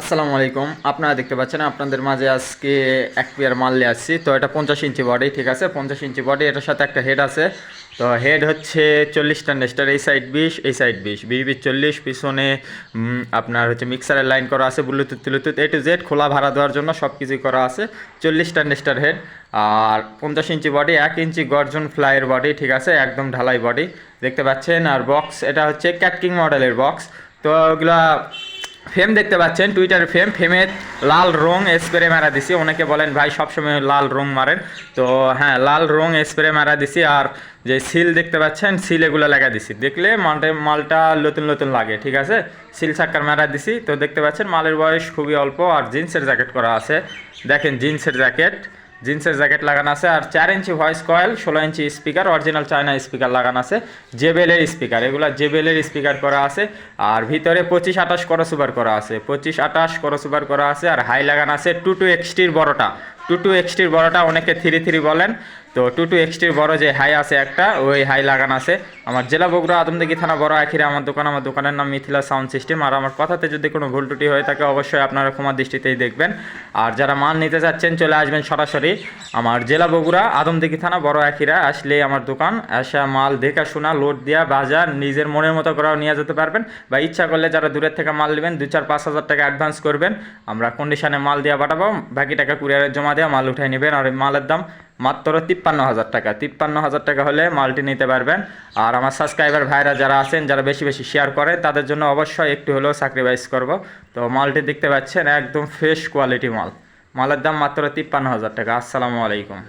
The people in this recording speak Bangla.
আসসালামু আলাইকুম। আপনারা দেখতে পাচ্ছেন, আপনাদের মাঝে আজকে এক পেয়ার মাল নিয়ে আসছি। তো এটা পঞ্চাশ ইঞ্চি বডি, ঠিক আছে? পঞ্চাশ ইঞ্চি বডি, এটার সাথে একটা হেড আছে। তো হেড হচ্ছে চল্লিশ টান্ডেস্টার এই সাইড বিশ, এই সাইড বিশ। বিশ বিশ চল্লিশ, পিছনে আপনার হচ্ছে মিক্সারের লাইন করা আছে Bluetooth Bluetooth A to Z খোলা ভাড়া দেওয়ার জন্য সব কিছুই করা আছে। চল্লিশ টান্ডেস্টার হেড। আর পঞ্চাশ ইঞ্চি বডি, এক ইঞ্চি গর্জন ফ্লাইয়ের বডি, ঠিক আছে? একদম ঢালাই বডি। দেখতে পাচ্ছেন, আর বক্স এটা হচ্ছে ক্যাটকিং মডেলের বক্স তো ওগুলা ফেম দেখতে পাচ্ছেন টুইটার ফেম ফেমের লাল রং স্প্রে মারা দিছি। অনেকে বলেন, ভাই, সবসময় লাল রং মারেন। তো হ্যাঁ লাল রং স্প্রে মারা দিছি আর যে সিল দেখতে পাচ্ছেন সিল এগুলো লাগা দিছি। দেখলে মালটা মালটা নতুন নতুন লাগে, ঠিক আছে? সিল চাক্কার মারা দিছি। তো দেখতে পাচ্ছেন, মালের বয়স খুবই অল্প আর জিন্সের জ্যাকেট করা আছে। দেখেন জিন্সের জ্যাকেট জিন্সের জ্যাকেট লাগানো আছে আর চার ইঞ্চি ভয়েস কয়েল ষোলো inch speaker original China speaker লাগানো আছে জেবেলের স্পিকার এগুলো জেবেলের স্পিকার করা আছে আর ভিতরে পঁচিশ আঠাশ করসুবার করা আছে, পঁচিশ আঠাশ করসুবার করা আছে আর হাই লাগানো আছে টু টু এক্সটির বড়টা, টু টু এক্সটির বড়টা অনেকে থ্রি থ্রি বলেন। তো টু টু এক্সটির বড় যে হাই আছে একটা, ওই হাই লাগানো আছে। আমার জেলা বগুড়া আদমদিঘি থানা বড় আখিরে আমার দোকান, আমার দোকানের নাম মিথিলা সাউন্ড সিস্টেম। আর আমার কথাতে যদি কোনো ভুল ত্রুটি হয়ে থাকে অবশ্যই আপনারা ক্ষমা দৃষ্টিতেই দেখবেন। আর যারা মাল নিতে চাচ্ছেন চলে আসবেন সরাসরি। আমার জেলা বগুড়া আদমদিঘি থানা বড় আখিরা আসলে আমার দোকান। আসা মাল দেখা শোনা, লোড দেওয়া বাজার, নিজের মনের মতো করেও নিয়ে যেতে পারবেন। বা ইচ্ছা করলে যারা দূরের থেকে মাল নেবেন, দু চার পাঁচ হাজার টাকা অ্যাডভান্স করবেন। আমরা কন্ডিশনে মাল দেওয়া পাঠাবো, বাকি টাকা কুরিয়ারের জমা দেওয়া মাল উঠাই নেবেন। আর মালের দাম মাত্র তিপ্পান্ন হাজার টাকা। তিপ্পান্ন হাজার টাকা হলে মালটি নিতে পারবেন। আর আমার সাবস্ক্রাইবার ভাইরা যারা আছেন, যারা বেশি বেশি শেয়ার করে, তাদের জন্য অবশ্যই একটু হলেও স্যাক্রিফাইস করব। তো মালটি দেখতে পাচ্ছেন, একদম ফ্রেশ কোয়ালিটি মাল। মালের দাম মাত্র তিপ্পান্ন হাজার টাকা। আসসালামু আলাইকুম।